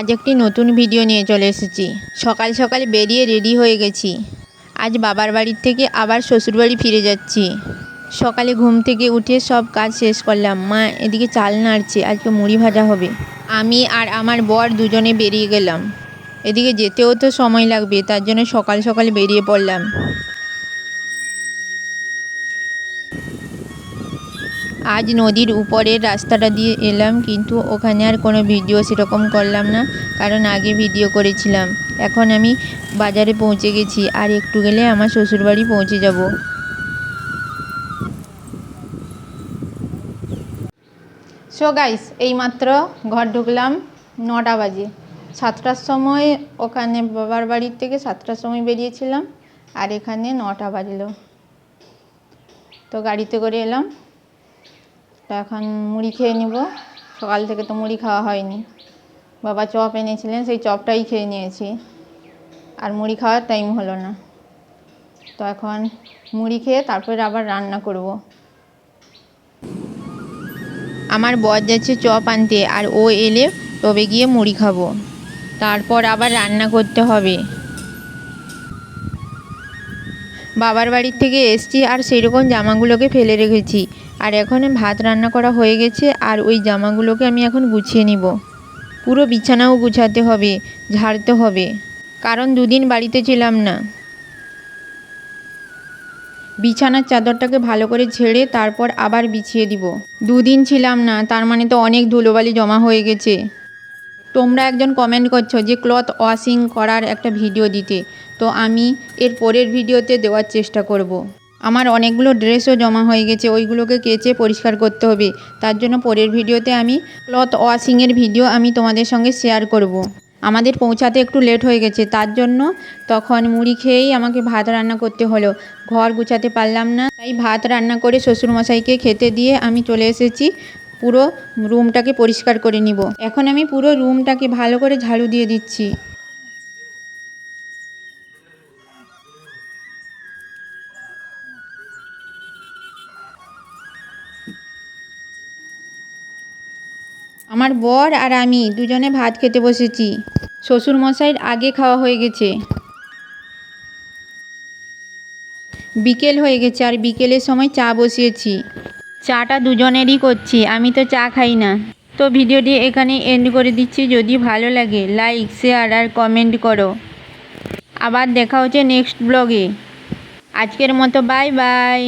আজ একটি নতুন ভিডিও নিয়ে চলে এসেছি। সকাল সকাল বেরিয়ে রেডি হয়ে গেছি। আজ বাবার বাড়ির থেকে আবার শ্বশুরবাড়ি ফিরে যাচ্ছি। সকালে ঘুম থেকে উঠে সব কাজ শেষ করলাম। মা এদিকে চাল নাড়ছে, আজকে মুড়ি ভাজা হবে। আমি আর আমার বর দুজনে বেরিয়ে গেলাম। এদিকে যেতেও তো সময় লাগবে, তার জন্য সকাল সকাল বেরিয়ে পড়লাম। আজ নদীর উপরের রাস্তাটা দিয়ে এলাম, কিন্তু ওখানে আর কোনো ভিডিও সেরকম করলাম না, কারণ আগে ভিডিও করেছিলাম। এখন আমি বাজারে পৌঁছে গেছি, আর একটু গেলে আমার শ্বশুরবাড়ি পৌঁছে যাব। সো গাইস এইমাত্র ঘর ঢুকলাম নটা বাজে। সাতটার সময় ওখানে বাবার বাড়ির থেকে সাতটার সময় বেরিয়েছিলাম, আর এখানে নটা বাজলো। তো গাড়িতে করে এলাম। তো এখন মুড়ি খেয়ে নিব। সকাল থেকে তো মুড়ি খাওয়া হয়নি। বাবা চপ এনেছিলেন, সেই চপটাই খেয়ে নিয়েছি। আর মুড়ি খাওয়ার টাইম হলো না। তো এখন মুড়ি খেয়ে তারপরে আবার রান্না করব। আমার বর যাচ্ছে চপ আনতে আর ও এলে তবে গিয়ে মুড়ি খাব। তারপর আবার রান্না করতে হবে। বাবার বাড়ির থেকে এসছি আর সেই রকম জামাগুলোকে ফেলে রেখেছি। আর এখন ভাত রান্না করা হয়ে গেছে আর ওই জামাগুলোকে আমি এখন গুছিয়ে নিব। পুরো বিছানাও গুছাতে হবে, ঝাড়তে হবে, কারণ দুদিন বাড়িতে ছিলাম না। বিছানার চাদরটাকে ভালো করে ছেড়ে তারপর আবার বিছিয়ে দিব। দুদিন ছিলাম না, তার মানে তো অনেক ধুলোবালি জমা হয়ে গেছে। তোমরা একজন কমেন্ট করছ যে ক্লথ ওয়াশিং করার একটা ভিডিও দিতে, তো আমি এর পরের ভিডিওতে দেওয়ার চেষ্টা করব। আমার অনেকগুলো ড্রেসও জমা হয়ে গেছে, ওইগুলোকে কেচে পরিষ্কার করতে হবে। তার জন্য পরের ভিডিওতে আমি ক্লথ ওয়াশিংয়ের ভিডিও আমি তোমাদের সঙ্গে শেয়ার করব। আমাদের পৌঁছাতে একটু লেট হয়ে গেছে, তার জন্য তখন মুড়ি খেয়েই আমাকে ভাত রান্না করতে হলো। ঘর গুছাতে পারলাম না, তাই ভাত রান্না করে শ্বশুরমশাইকে খেতে দিয়ে আমি চলে এসেছি। পুরো রুমটাকে পরিষ্কার করে নিব। এখন আমি পুরো রুমটাকে ভালো করে ঝাড়ু দিয়ে দিচ্ছি। আমার বর আর আমি দুজনে ভাত খেতে বসেছি। শ্বশুরমশাইয়ের আগে খাওয়া হয়ে গেছে। বিকেল হয়ে গেছে আর বিকেলের সময় চা বসিয়েছি। চাটা দুজনেরই করছি, আমি তো চা খাই না। তো ভিডিওটি এখানে এন্ড করে দিচ্ছি। যদি ভালো লাগে লাইক শেয়ার আর কমেন্ট করো। আবার দেখা হচ্ছে নেক্সট ব্লগে আজকের মতো বাই বাই